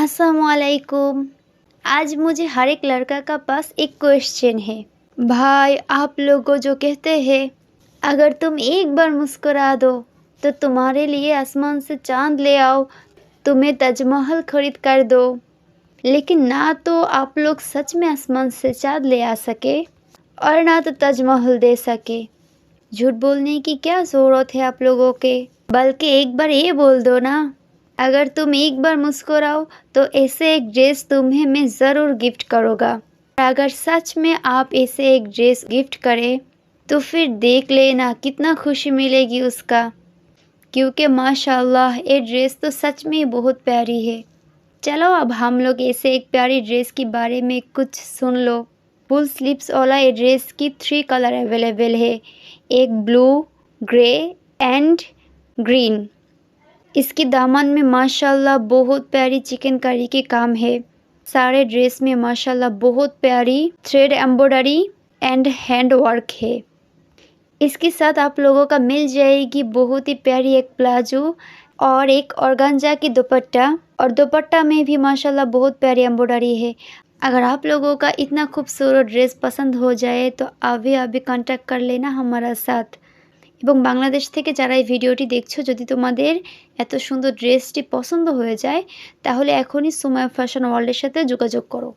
असलकुम आज मुझे हर एक लड़का का पास एक क्वेश्चन है। भाई, आप लोगों जो कहते हैं, अगर तुम एक बार मुस्कुरा दो तो तुम्हारे लिए आसमान से चाँद ले आओ, तुम्हें ताजमहल खरीद कर दो। लेकिन ना तो आप लोग सच में आसमान से चाँद ले आ सके, और ना तो ताजमहल दे सके। झूठ बोलने की क्या ज़रूरत है आप लोगों के? बल्कि एक बार ये बोल दो ना। अगर तुम एक बार मुस्कुराओ तो ऐसे एक ड्रेस तुम्हें मैं ज़रूर गिफ्ट करूँगा। अगर सच में आप ऐसे एक ड्रेस गिफ्ट करें तो फिर देख लेना कितना खुशी मिलेगी उसका। क्योंकि माशाल्लाह, ये ड्रेस तो सच में बहुत प्यारी है। चलो, अब हम लोग ऐसे एक प्यारी ड्रेस के बारे में कुछ सुन लो। फुल स्लीव्स वाला ये ड्रेस की थ्री कलर अवेलेबल है। एक ब्लू ग्रे एंड ग्रीन इसकी दामन में माशाल्लाह बहुत प्यारी चिकन चिकनकारी के काम है। सारे ड्रेस में माशाल्लाह बहुत प्यारी thread embroidery and hand work है। इसके साथ आप लोगों का मिल जाएगी बहुत ही प्यारी एक प्लाजो और एक ऑर्गेन्जा की दुपट्टा। और दुपट्टा में भी माशाल्लाह बहुत प्यारी एम्ब्रॉयडरी है। अगर आप लोगों का इतना खूबसूरत ड्रेस पसंद हो जाए तो अभी अभी कॉन्टैक्ट कर लेना हमारा साथ। এবং বাংলাদেশ থেকে যারা এই ভিডিওটি দেখছ, যদি তোমাদের এত সুন্দর ড্রেসটি পছন্দ হয়ে যায়, তাহলে এখনই সুমায়া ফ্যাশন ওয়ার্ল্ডের সাথে যোগাযোগ করো।